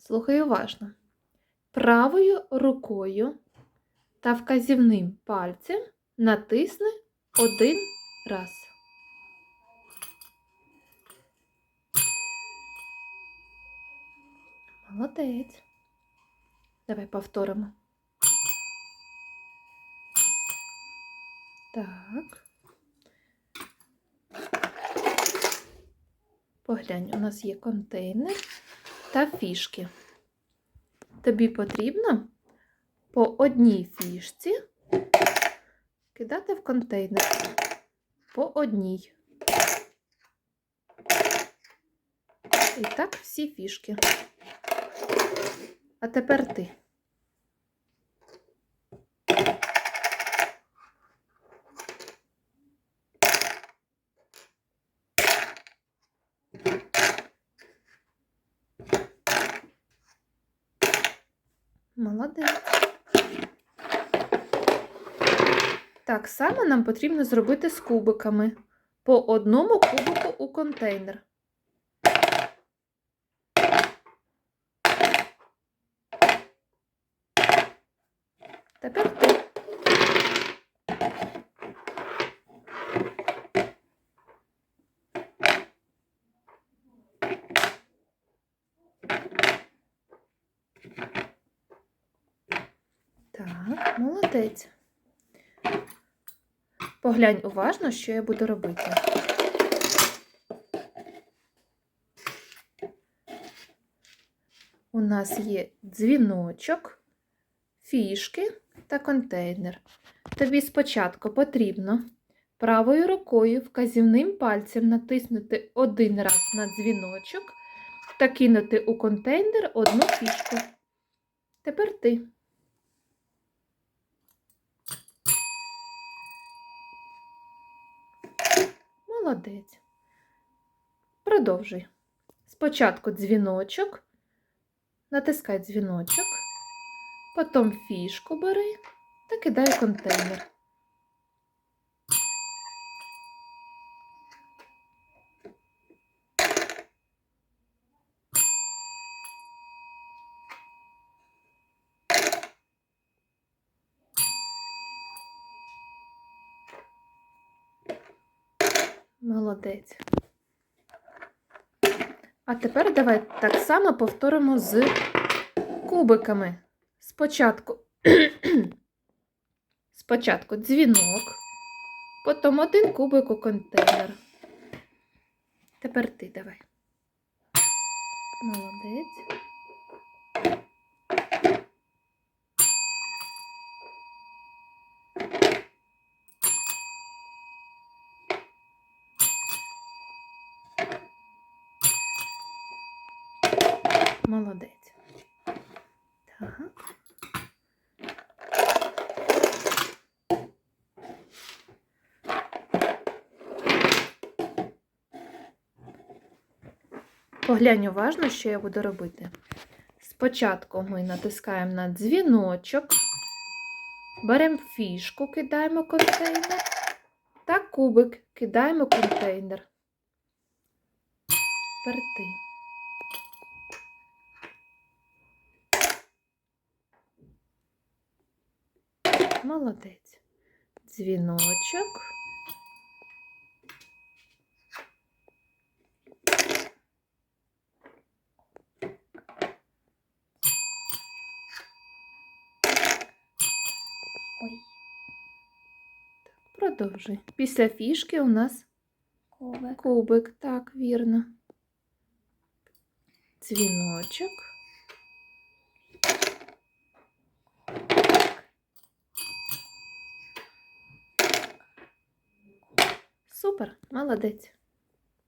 Слухай уважно. Правою рукою та вказівним пальцем натисни один раз. Молодець. Давай повторимо. Так. Поглянь, у нас є контейнер та фішки. Тобі потрібно по одній фішці кидати в контейнер. По одній. І так всі фішки. А тепер ти. Молодець. Так само нам потрібно зробити з кубиками. По одному кубику у контейнер. Тепер ти. Так, молодець. Поглянь уважно, що я буду робити. У нас є дзвіночок, фішки та контейнер. Тобі спочатку потрібно правою рукою вказівним пальцем натиснути один раз на дзвіночок та кинути у контейнер одну фішку. Тепер ти. Молодець. Продовжуй. Спочатку дзвіночок, натискай дзвіночок, потім фішку бери та кидай контейнер. Молодець. А тепер давай так само повторимо з кубиками. Спочатку, спочатку дзвінок, потім один кубик у контейнер. Тепер ти давай. Молодець. Молодець. Так. Поглянь уважно, що я буду робити. Спочатку ми натискаємо на дзвіночок, беремо фішку, кидаємо контейнер та кубик кидаємо контейнер. Тепер Молодець. Дзвіночок. Ой, Продовжуй. Після фішки у нас кубик. кубик. Так, вірно. Дзвіночок. Супер, молодець.